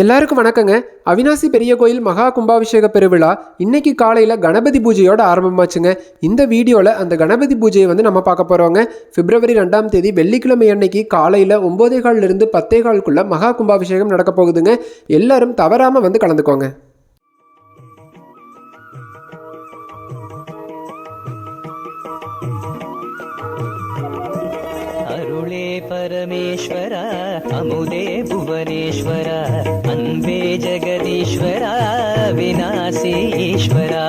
எல்லாருக்கும் வணக்கங்க. அவினாசி பெரிய கோயில் மகா கும்பாபிஷேக பெருவிழா இன்னைக்கு காலையில் கணபதி பூஜையோட ஆரம்பமாச்சுங்க. இந்த வீடியோவில் அந்த கணபதி பூஜையை வந்து நம்ம பார்க்க போகிறோங்க பிப்ரவரி ரெண்டாம் தேதி வெள்ளிக்கிழமை அன்னைக்கு காலையில் ஒம்போதே கால்லேருந்து பத்தே காலுக்குள்ள மகா கும்பாபிஷேகம் நடக்க போகுதுங்க. எல்லாரும் தவறாமல் வந்து கலந்துக்கோங்க. பரமேஸ்வர அமுதே புவனேஸ்வர அன்பே ஜெகதீஸ்வர விநாசி ஈஸ்வரா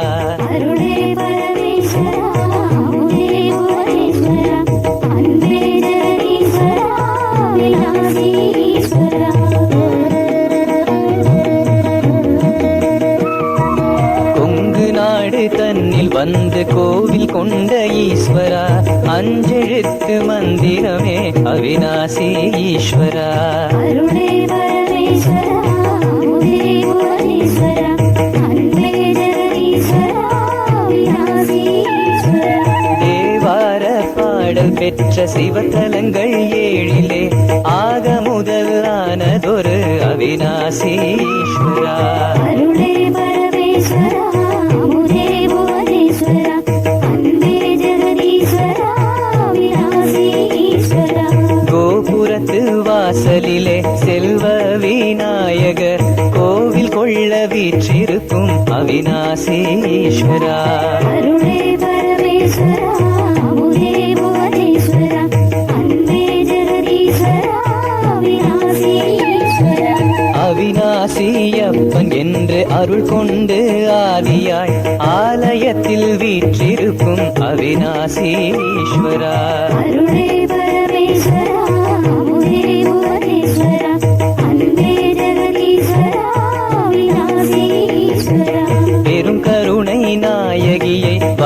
அஞ்செழுத்து மந்திரமே அவிநாசி ஈஸ்வரா. தேவார பாடல் பெற்ற சிவத்தலங்கள் ஏழிலே ஆக முதலானதொரு அவிநாசி ஈஸ்வரா. வீற்றிருக்கும் அவிநாசி ஈஸ்வரா அருளே பரமேஸ்வரா அமுதே புவனேஸ்வரா அன்பே ஜெகதீஸ்வரா விநாசி ஈஸ்வரா அவிநாசியப்பன் என்று அருள் கொண்டு ஆதியாய் ஆலயத்தில் வீற்றிருக்கும் அவிநாசி ஈஸ்வரா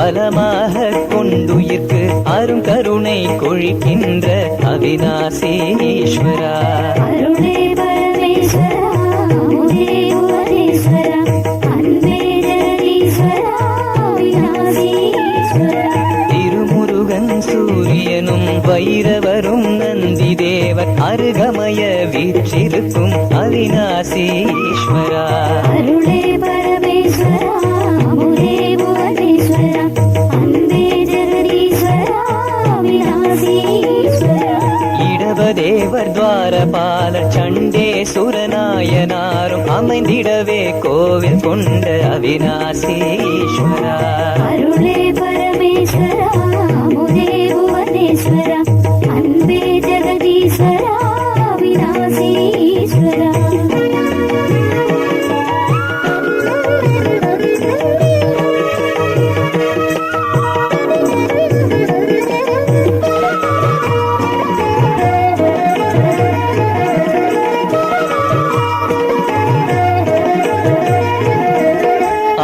பலமாக கொண்டுயிர்க்கு அரும் கருணை கொழிக்கின்ற அவிநாசி ஈஸ்வரா அருளே பரமேஸ்வரா சூரியனும் வைரவரும் நந்தி தேவர் அருகமய வீற்றிருக்கும் அவிநாசி ஈஸ்வரா அருளே இடவதேவர் துவாரபால சண்டேசுரநாயனாரும் அமைந்திடவே கோவில் கொண்ட அவிநாசீஸ்வரா. அருளே பரமேஸ்வரா முதே புவனேஸ்வரா.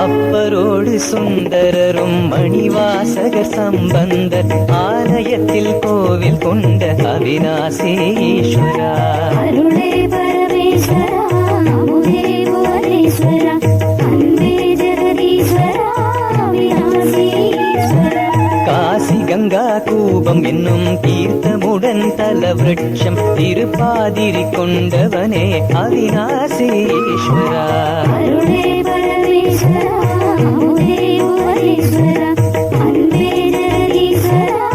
அப்பரோடு சுந்தரரும் மணிவாசகர் சம்பந்தர் ஆலயத்தில் கோவில் கொண்ட அவிநாசி ஈஸ்வரா அருளே பரமேஸ்வரா அமுதே புவனேஸ்வரா அன்பே ஜெகதீஸ்வரா விநாசி ஈஸ்வரா காசி கங்கா கூபம் என்னும் தீர்த்தமுடன் தல விருட்சம் திருப்பாதிரி கொண்டவனே அவிநாசி ஈஸ்வரா. அருளே பரமேஸ்வரா அமுதே புவனேஸ்வரா அன்பே ஜெகதீஸ்வரா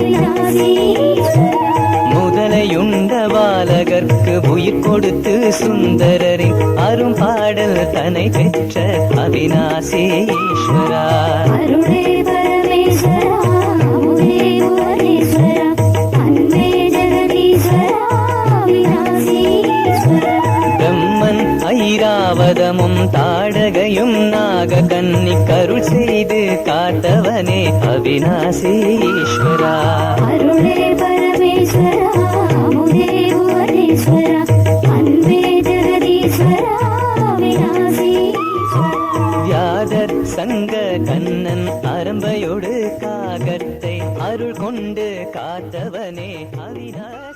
விநாசி ஈஸ்வரா. முதலையுண்ட பாலகர்க்கு உயிர் கொடுத்து சுந்தரரின் அரும் பாடல் தனை பெற்ற அவிநாசி ஈஸ்வரா. அருளே பரமேஸ்வரா ஐராவதமும் தாடகையும் நாக கன்னி கருள் செய்து காத்தவனே அவிநாசி ஈஸ்வரா. அருளே பரமேஸ்வரா அமுதே புவனேஸ்வரா அன்பே ஜெகதீஸ்வரா விநாசி ஈஸ்வரா. வியாதர் சங்க கண்ணன் அரம்பையோடு காகத்தை அருள் கொண்டு காத்தவனே அவிநாசி